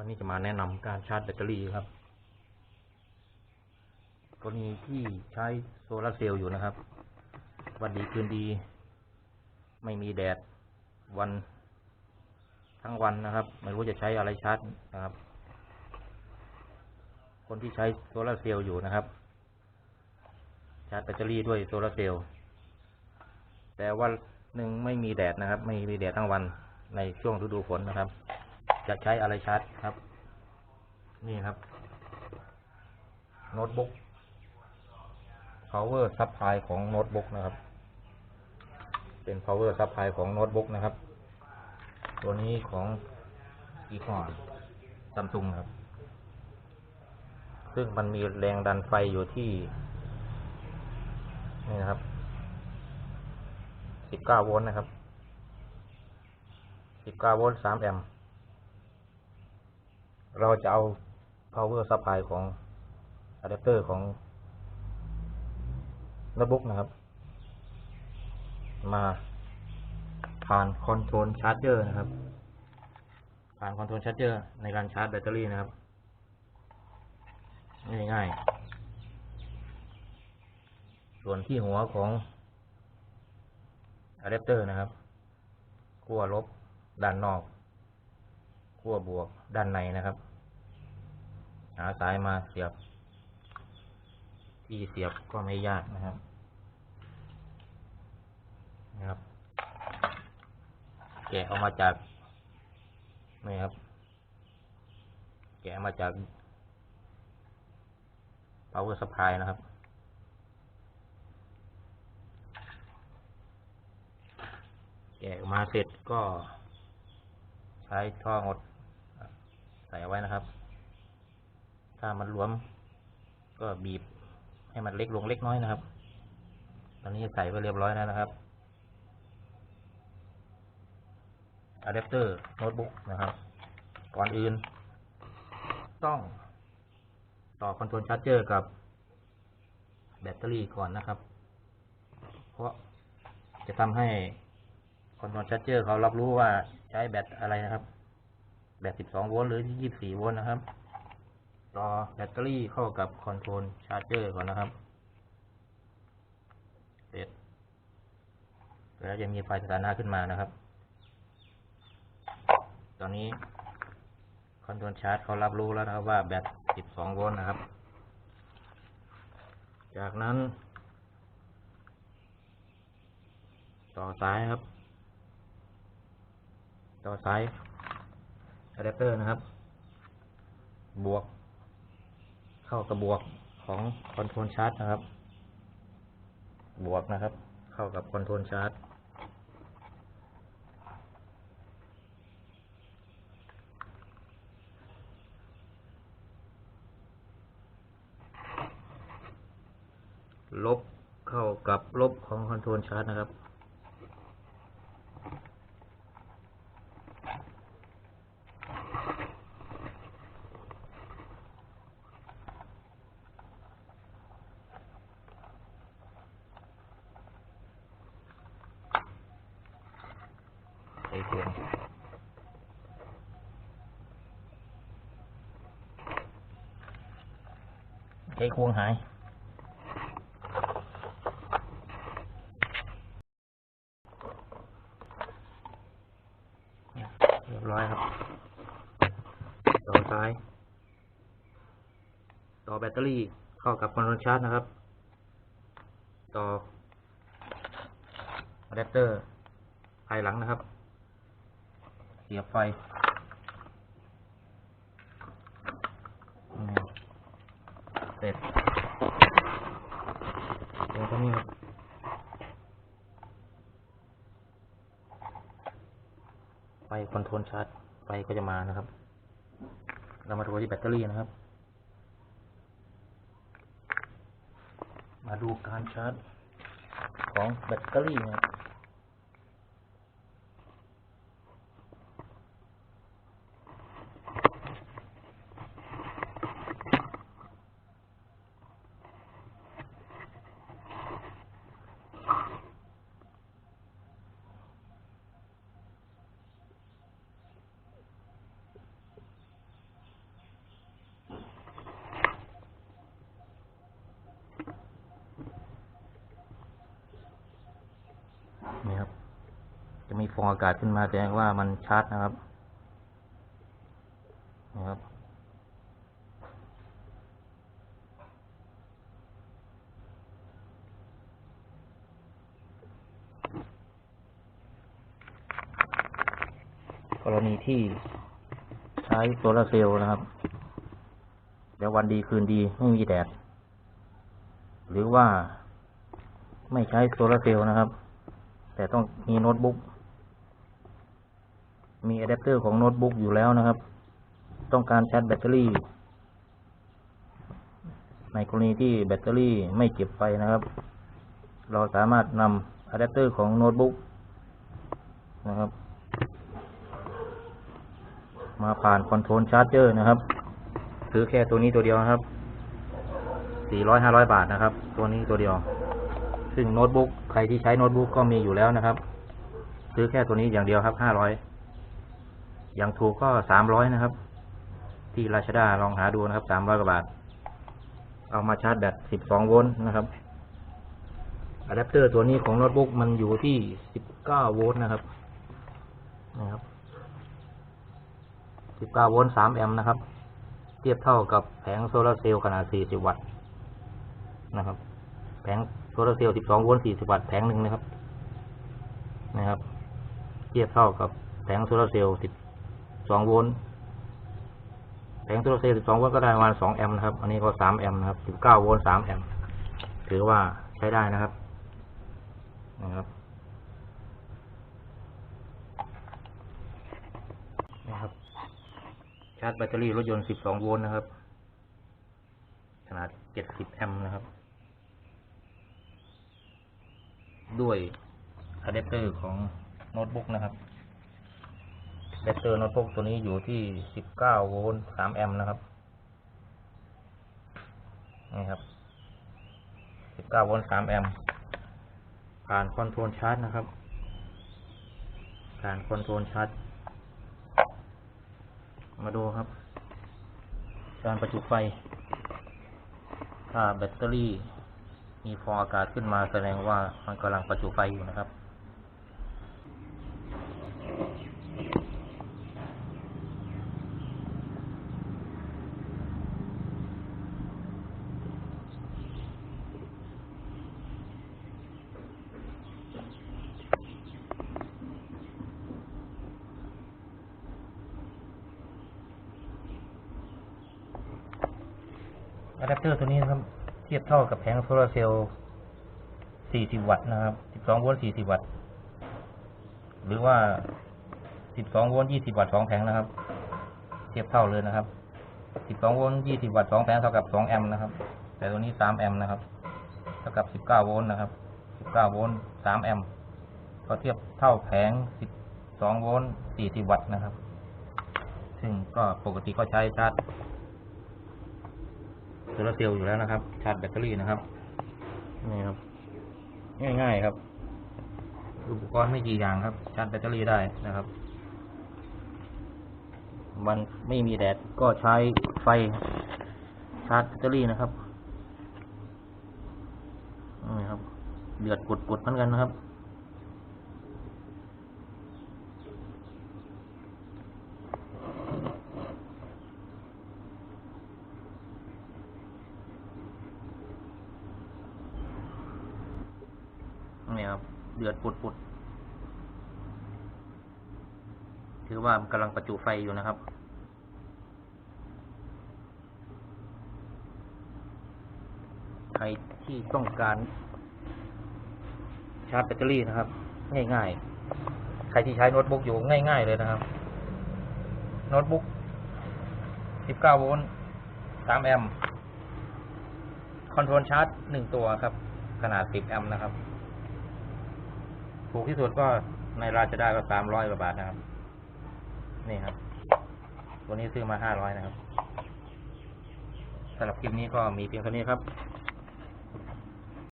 วันนี้จะมาแนะนำการชาร์จแบตเตอรี่ครับ กรณีที่ใช้โซลาร์เซลล์อยู่นะครับ วันดีคืนดี ไม่มีแดดวันทั้งวันนะครับ ไม่รู้จะใช้อะไรชาร์จนะครับ คนที่ใช้โซลาร์เซลล์อยู่นะครับ ชาร์จแบตเตอรี่ด้วยโซลาร์เซลล์แต่วันหนึ่งไม่มีแดดนะครับ ไม่มีแดดทั้งวันในช่วงฤดูฝนนะครับ จะใช้อะไรชาร์จครับ นี่ครับ โน้ตบุ๊ก power supply ของโน้ตบุ๊กนะครับ เป็น power supply ของโน้ตบุ๊กนะครับ ตัวนี้ของยี่ห้อซัมซุงครับ ซึ่งมันมีแรงดันไฟอยู่ที่ นี่นะครับ19โวลต์นะครับ19โวลต์3แอมป์ เราจะเอา power supply ของอะแดปเตอร์ของโน้ตบุ๊กนะครับ มาผ่านคอนโทรลชาร์จเจอร์นะครับ ผ่านคอนโทรลชาร์จเจอร์ในการชาร์จแบตเตอรี่นะครับง่ายๆ ส่วนที่หัวของอะแดปเตอร์นะครับขั้วลบด้านนอกขั้วบวกด้านในนะครับ หาสายมาเสียบ ที่เสียบก็ไม่ยากนะครับนะครับแกะออกมาจากนี่ครับ แกะมาจาก power supply นะครับแกะออกมาเสร็จก็ใช้ท่องดใส่ไว้นะครับ ถ้ามันหลวม ก็บีบให้มันเล็กลงเล็กน้อยนะครับ ตอนนี้ใส่ไปเรียบร้อยแล้วนะครับอะแดปเตอร์โน้ตบุ๊กนะครับ ก่อนอื่น ต้องต่อคอนโทรลชาร์จเจอร์กับแบตเตอรี่ก่อนนะครับ เพราะจะทำให้คอนโทรลชาร์จเจอร์เขารับรู้ว่าใช้แบตอะไรนะครับ แบต 12 โวลต์หรือ 24 โวลต์นะครับ ต่อแบตเตอรี่เข้ากับคอนโทรลชาร์จเจอร์ก่อนนะครับ เสร็จ แล้วจะมีไฟสถานะขึ้นมานะครับ ตอนนี้คอนโทรลชาร์จเขารับรู้แล้วนะครับว่าแบต 12 โวลต์นะครับ จากนั้น ต่อสายครับ ต่อสายอะแดปเตอร์นะครับ บวก เข้ากับบวกของคอนโทรลชาร์จนะครับ บวกนะครับ เข้ากับคอนโทรลชาร์จลบเข้ากับลบของคอนโทรลชาร์จนะครับ ไอ้ควงไอ้ควงหายเรียบร้อยครับต่อสาย ต่อแบตเตอรี่เข้ากับคอนโทรลชาร์จนะครับ ต่ออะแดปเตอร์ภายหลังนะครับ เสียบไฟเสร็จเดี๋ยวเท่านี้ครับไฟคอนโทรลชาร์จไฟก็จะมานะครับ เรามาดูที่แบตเตอรี่นะครับ มาดูการชาร์จของแบตเตอรี่นะครับ มีฟองอากาศขึ้นมาแสดงว่ามันชาร์จนะครับนะครับกรณีที่ใช้โซลาร์เซลล์นะครับ เดี๋ยววันดีคืนดีไม่มีแดด หรือว่าไม่ใช้โซลาร์เซลล์นะครับ แต่ต้องมีโน้ตบุ๊ก มีอะแดปเตอร์ของโน้ตบุ๊กอยู่แล้วนะครับ ต้องการชาร์จแบตเตอรี่ ในกรณีที่แบตเตอรี่ไม่เก็บไฟนะครับ เราสามารถนำอะแดปเตอร์ของโน้ตบุ๊กนะครับ มาผ่านคอนโทรลชาร์จเจอร์นะครับ ซื้อแค่ตัวนี้ตัวเดียวนะครับสี่ร้อยห้าร้อยบาทนะครับ ตัวนี้ตัวเดียว ซึ่งโน้ตบุ๊กใครที่ใช้โน้ตบุ๊กก็มีอยู่แล้วนะครับ ซื้อแค่ตัวนี้อย่างเดียวครับห้าร้อย อย่างถูกก็สามร้อยนะครับ ที่ราชดาลองหาดูนะครับสามร้อยกว่าบาท เอามาชาร์จแบตสิบสองโวลต์นะครับอะแดปเตอร์ตัวนี้ของโน้ตบุ๊กมันอยู่ที่สิบเก้าโวลต์นะครับนะครับ19โวลต์3แอมป์นะครับ เทียบเท่ากับแผงโซลาเซลล์ขนาด40วัตต์นะครับ แผงโซลาเซลล์12โวลต์40วัตต์แผงหนึ่งนะครับ นะครับ เทียบเท่ากับแผงโซลาเซลล์สิบ 12โวลต์แผงโซลาร์เซลล์12โวลต์ก็ได้ประมาณ2แอมป์นะครับ อันนี้ก็3แอมป์นะครับ19โวลต์3แอมป์ถือว่าใช้ได้นะครับนะครับนะครับ ชาร์จแบตเตอรี่รถยนต์ 12 โวลต์นะครับ ขนาด 70 แอมป์นะครับ ด้วยอะแดปเตอร์ของโน้ตบุ๊กนะครับ แดปเตอร์โน้ตบุ๊กตัวนี้อยู่ที่ 19 โวลต์ 3 แอมป์นะครับ นี่ครับ 19 โวลต์ 3 แอมป์ ผ่านคอนโทรลชาร์จนะครับ ผ่านคอนโทรลชาร์จ มาดูครับ การประจุไฟ ถ้าแบตเตอรี่มีฟองอากาศขึ้นมาแสดงว่ามันกำลังประจุไฟอยู่นะครับ อะแดปเตอร์ตัวนี้นะครับ เทียบเท่ากับแผงโซลาร์เซลล์ 40 วัตต์นะครับ 12 โวลต์ 40 วัตต์ หรือว่า 12 โวลต์ 20 วัตต์ 2 แผงนะครับ เทียบเท่าเลยนะครับ 12 โวลต์ 20 วัตต์ 2 แผงเท่ากับ 2 แอมป์นะครับ แต่ตัวนี้ 3 แอมป์นะครับ เท่ากับ 19 โวลต์นะครับ 19 โวลต์ 3 แอมป์ ก็เทียบเท่าแผง 12 โวลต์ 40 วัตต์นะครับ ซึ่งก็ปกติก็ใช้ชาร์จ โซลาร์เซลล์อยู่แล้วนะครับ ชาร์จแบตเตอรี่นะครับนี่ครับ ง่ายๆครับ อุปกรณ์ไม่กี่อย่างครับ ชาร์จแบตเตอรี่ได้นะครับ มันไม่มีแดดก็ใช้ไฟชาร์จแบตเตอรี่นะครับนี่ครับ เดือดปุดๆเหมือนกันนะครับ นี่ครับ เดือดปุดปุดถือว่ากำลังประจุไฟอยู่นะครับ ใครที่ต้องการ ชาร์จแบตเตอรี่นะครับ ง่ายๆ ใครที่ใช้โน้ตบุ๊กอยู่ง่าย ๆ เลยนะครับ โน้ตบุ๊ก 19 โวลต์ 3 แอมป์ คอนโทรลชาร์จ 1 ตัวครับ ขนาด 10 แอมป์นะครับ ถูกที่สุดก็ในราชดาก็สามร้อยกว่าบาทนะครับ นี่ครับ ตัวนี้ซื้อมาห้าร้อยนะครับสำหรับคลิปนี้ก็มีเพียงเท่านี้ครับ